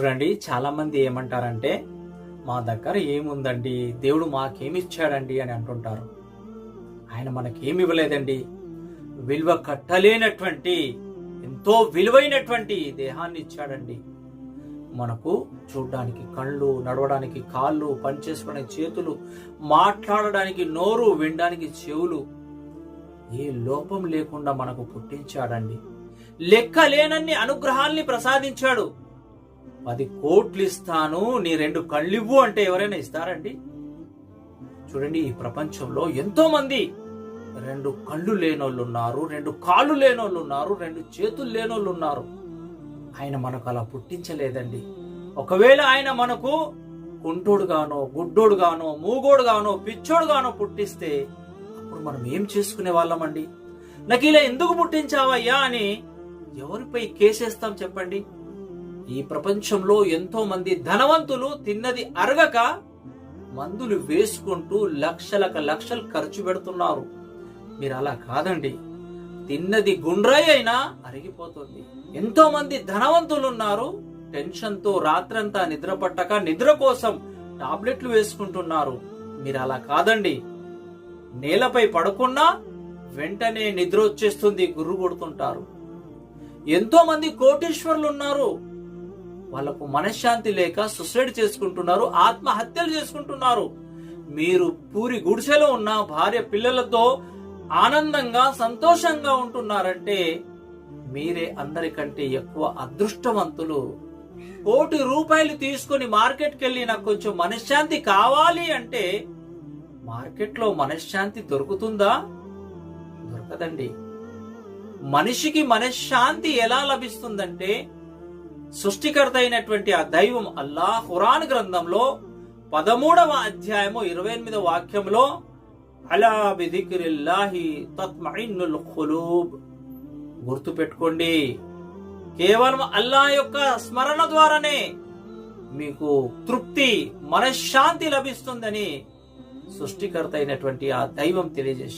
చూడండి చాలామంది ఏమంటారంటే మా దగ్గర ఏముందండి? దేవుడు మాకేమిచ్చాడండి? అని అంటుంటారు. ఆయన మనకేమి ఇవ్వలేదండి. విలువ కట్టలేనటువంటి ఎంతో విలువైనటువంటి దేహాన్ని ఇచ్చాడండి మనకు చూడడానికి కళ్ళు నడవడానికి కాళ్ళు పనిచేసుకోవడానికి చేతులు మాట్లాడడానికి నోరు వినడానికి చెవులు ఏ లోపం లేకుండా మనకు పుట్టించాడండి. లెక్కలేనన్ని అనుగ్రహాల్ని ప్రసాదించాడు. పది కోట్లు ఇస్తాను నీ రెండు కళ్ళివ్వు అంటే ఎవరైనా ఇస్తారండి? చూడండి ఈ ప్రపంచంలో ఎంతో మంది రెండు కళ్ళు లేనోళ్ళు ఉన్నారు రెండు కాళ్ళు లేనోళ్ళు ఉన్నారు రెండు చేతులు లేనోళ్ళు ఉన్నారు ఆయన మనకు అలా పుట్టించలేదండి. ఒకవేళ ఆయన మనకు కుంటోడుగానో గుడ్డోడుగానో మూగోడుగానో పిచ్చోడుగానో పుట్టిస్తే అప్పుడు మనం ఏం చేసుకునే వాళ్ళమండి? నాకు ఇలా ఎందుకు పుట్టించావయ్యా అని ఎవరిపై కేసేస్తాం చెప్పండి? ఈ ప్రపంచంలో ఎంతో మంది ధనవంతులు తిన్నది అరగక మందులు వేసుకుంటూ లక్షలక లక్షలు ఖర్చు పెడుతున్నారు. మీరు అలా కాదండి. తిన్నది గుండ్రాయి అయినా అరిగిపోతుంది. ఎంతో మంది ధనవంతులు ఉన్నారు టెన్షన్తో రాత్రంతా నిద్ర పట్టక నిద్ర కోసం టాబ్లెట్లు వేసుకుంటున్నారు. మీరు అలా కాదండి. నేలపై పడుకున్నా వెంటనే నిద్ర వచ్చేస్తుంది గుర్రు కొడుతుంటారు. ఎంతో మంది కోటీశ్వరులు ఉన్నారు వాళ్ళకు మనశ్శాంతి లేక సుసైడ్ చేసుకుంటున్నారు ఆత్మహత్యలు చేసుకుంటున్నారు. మీరు పూరి గుడిసెలో ఉన్న భార్య పిల్లలతో ఆనందంగా సంతోషంగా ఉంటున్నారంటే మీరే అందరికంటే ఎక్కువ అదృష్టవంతులు. కోటి రూపాయలు తీసుకొని మార్కెట్కి వెళ్ళి నాకు కొంచెం మనశ్శాంతి కావాలి అంటే మార్కెట్లో మనశ్శాంతి దొరుకుతుందా? దొరకదండి. మనిషికి మనశ్శాంతి ఎలా లభిస్తుందంటే సృష్టికర్త అయినటువంటి ఆ దైవం అల్లా ఖురాన్ గ్రంథంలో పదమూడవ అధ్యాయము ఇరవై ఎనిమిదవ వాక్యంలో అలా బిదిక్రిల్లాహి తత్మఇన్నుల్ ఖులూబ్. గుర్తు పెట్టుకోండి కేవలం అల్లా యొక్క స్మరణ ద్వారానే మీకు తృప్తి మనశ్శాంతి లభిస్తుందని సృష్టికర్త అయినటువంటి ఆ దైవం తెలియజేశారు